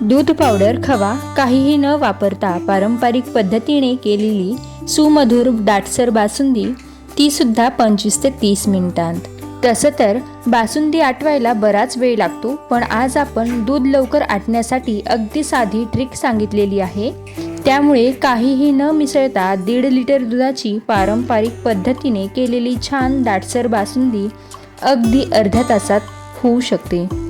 दूध पावडर खवा काहीही न वापरता पारंपरिक पद्धतीने केलेली सुमधुर दाटसर बासुंदी तीसुद्धा पंचवीस ते तीस मिनिटांत. तसं तर बासुंदी आटवायला बराच वेळ लागतो पण आज आपण दूध लवकर आटण्यासाठी अगदी साधी ट्रिक सांगितलेली आहे. त्यामुळे काहीही न मिसळता दीड लिटर दुधाची पारंपरिक पद्धतीने केलेली छान दाटसर बासुंदी अगदी अर्ध्या तासात होऊ शकते.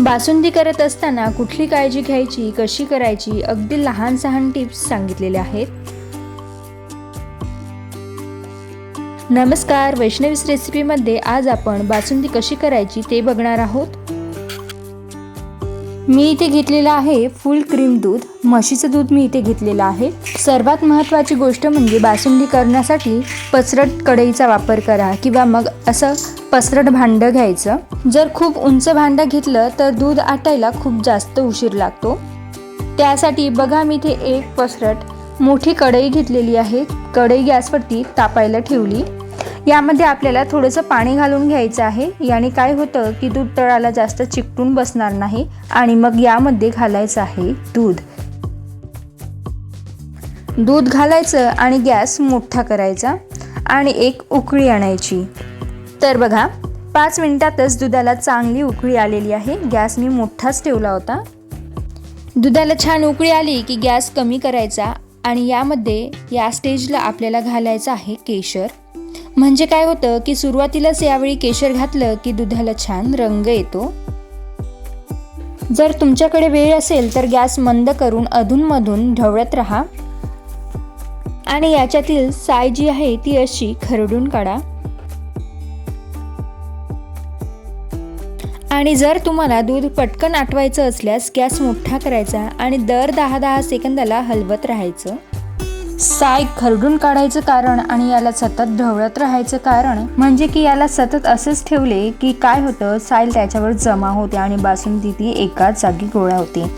बासुंदी करत असताना कुठली काळजी घ्यायची कशी करायची अगदी लहान सहान टिप्स सांगितलेल्या आहेत. नमस्कार वैष्णवीस रेसिपीमध्ये आज आपण बासुंदी कशी करायची ते बघणार आहोत. मी इथे घेतलेलं आहे फुल क्रीम दूध. म्हशीचं दूध मी इथे घेतलेलं आहे. सर्वात महत्त्वाची गोष्ट म्हणजे बासुंदी करण्यासाठी पसरट कढईचा वापर करा किंवा मग असं पसरट भांडं घ्यायचं. जर खूप उंच भांडं घेतलं तर दूध आटायला खूप जास्त उशीर लागतो. त्यासाठी बघा मी इथे एक पसरट मोठी कढई घेतलेली आहे. कढई गॅसवरती तापायला ठेवली. यामध्ये आपल्याला थोडंसं पाणी घालून घ्यायचं आहे. याने काय होतं की दूध तळाला जास्त चिकटून बसणार नाही आणि मग यामध्ये घालायचं आहे दूध. दूध घालायचं आणि गॅस मोठा करायचा आणि एक उकळी आणायची. तर बघा पाच मिनिटातच दुधाला चांगली उकळी आलेली आहे. गॅस मी मोठाच ठेवला होता. दुधाला छान उकळी आली की गॅस कमी करायचा आणि यामध्ये या स्टेजला आपल्याला घालायचं आहे केशर. म्हणजे काय होतं की सुरुवातीलाच यावेळी केशर घातलं की दुधाला छान रंग येतो. जर तुमच्याकडे वेळ असेल तर गॅस मंद करून अधूनमधून ढवळत राहा. आणि याच्यातील साय जी आहे ती अशी खरडून काढा. आणि जर तुम्हाला दूध पटकन आटवायचं असल्यास गॅस मोठा करायचा आणि दर दहा दहा सेकंदाला हलवत राहायचं. साय खरडून काढायचं कारण आणि याला सतत ढवळत राहायचं कारण म्हणजे की याला सतत असेच ठेवले की काय होतं सायल त्याच्यावर जमा होते आणि बासुंदी ती एकाच जागी गोळा होते.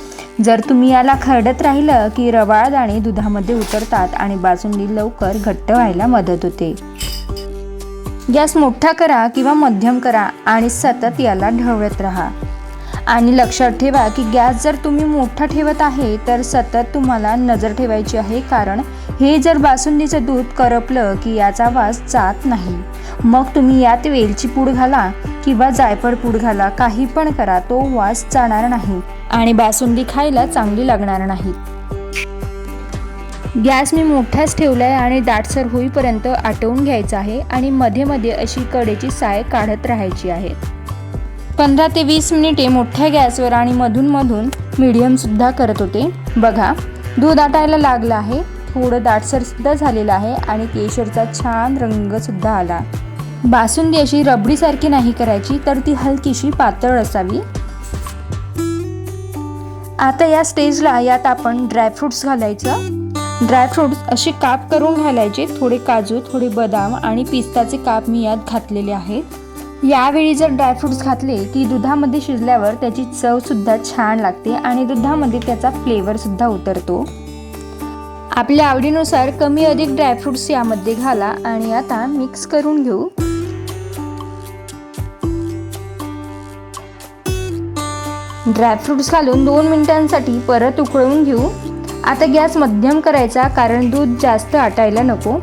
जर तुम्ही याला खरडत राहिलं की रवाळ दाणे दुधामध्ये उतरतात आणि बासुंदी लवकर घट्ट व्हायला मदत होते. गॅस मोठा करा किंवा मध्यम करा आणि सतत याला ढवळत राहा. आणि लक्षात ठेवा की गॅस जर तुम्ही मोठा ठेवत आहे तर सतत तुम्हाला नजर ठेवायची आहे. कारण हे जर बासुंदीचं दूध करपलं की याचा वास जात नाही. मग तुम्ही यात वेलची पूड घाला किंवा जायफळ पूड घाला. काही पण करा तो वास जाणार नाही आणि बासुंदी खायला चांगली लागणार नाही. गॅस मी मोठाच ठेवला आहे आणि दाटसर होईपर्यंत आटवून घ्यायचं आहे आणि मध्ये मध्ये अशी कडेची साय काढत राहायची आहे. पंधरा ते वीस मिनिटे मोठ्या गॅसवर आणि मधूनमधून मीडियमसुद्धा करत होते. बघा दूध आटायला लागलं आहे थोडं दाटसरसुद्धा झालेलं आहे आणि केशरचा छान रंगसुद्धा आला. बासुंदी अशी रबडीसारखी नाही करायची तर ती हलकीशी पातळ असावी. आता या स्टेजला यात आपण ड्रायफ्रुट्स घालायचं. ड्रायफ्रुट्स असे काप करून घालायचे थोडे काजू थोडे बदाम आणि पिस्ताचे काप मी यात घातलेले आहेत. यावेळी जर ड्रायफ्रुट्स घातले की दुधामध्ये शिजल्यावर त्याची चवसुद्धा छान लागते आणि दुधामध्ये त्याचा फ्लेवरसुद्धा उतरतो. आपल्या आवडीनुसार कमी अधिक ड्रायफ्रुट्स यामध्ये घाला आणि आता मिक्स करून घेऊ. ड्रायफ्रुट्स घालून दोन मिनिटांसाठी परत उकळून घेऊ. आता गॅस मध्यम करायचा कारण दूध जास्त आटायला नको.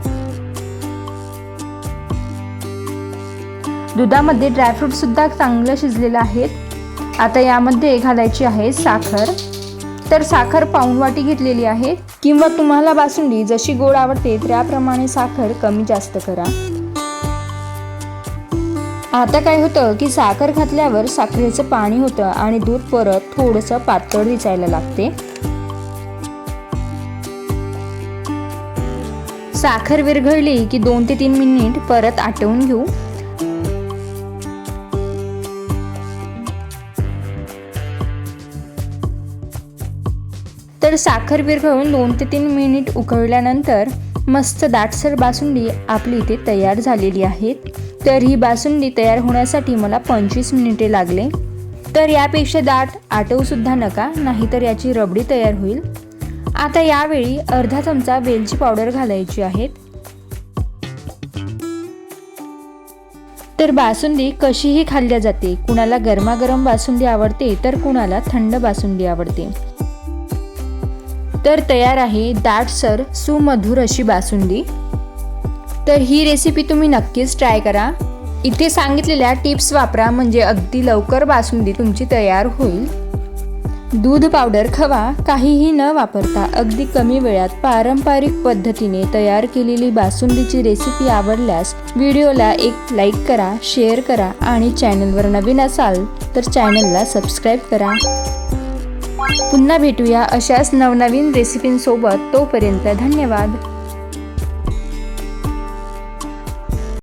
दुधामध्ये ड्रायफ्रूट सुद्धा चांगलं शिजलेलं आहेत. आता यामध्ये घालायची आहे साखर. तर साखर पाऊण वाटी घेतलेली आहे. किंवा तुम्हाला बासुंदी जशी गोड आवडते त्याप्रमाणे साखर कमी जास्त करा. आता काय होतं की साखर घातल्यावर साखरेचं पाणी होतं आणि दूध परत थोडंसं पातळ दिसायला लागते. साखर विरघळली की दोन ते तीन मिनिट परत आटवून घेऊ. तर साखर विरघळून दोन ते तीन मिनिट उकळल्यानंतर मस्त दाटसर बासुंदी आपली इथे तयार झालेली आहे. तर ही बासुंदी तयार होण्यासाठी मला पंचवीस मिनिटे लागले. तर यापेक्षा दाट आटवूसुद्धा नका नाहीतर याची रबडी तयार होईल. आता यावेळी अर्धा चमचा वेलची पावडर घालायची आहे. तर बासुंदी कशीही खाल्ल्या जाते. कुणाला गरमागरम बासुंदी आवडते तर कुणाला थंड बासुंदी आवडते. तर तयार आहे दाटसर सुमधुर अशी बासुंदी. तर ही रेसिपी तुम्ही नक्कीच ट्राय करा. इथे सांगितलेल्या टिप्स वापरा म्हणजे अगदी लवकर बासुंदी तुमची तयार होईल. दूध पावडर खवा काहीही न वापरता अगदी कमी वेळात पारंपरिक पद्धतीने तयार केलेली बासुंदीची रेसिपी आवडल्यास व्हिडिओला एक लाईक करा शेअर करा आणि चॅनलवर नवीन असाल तर चॅनलला सबस्क्राईब करा. पुन्हा भेटूया अशाच नवनवीन रेसिपींसोबत तोपर्यंत धन्यवाद.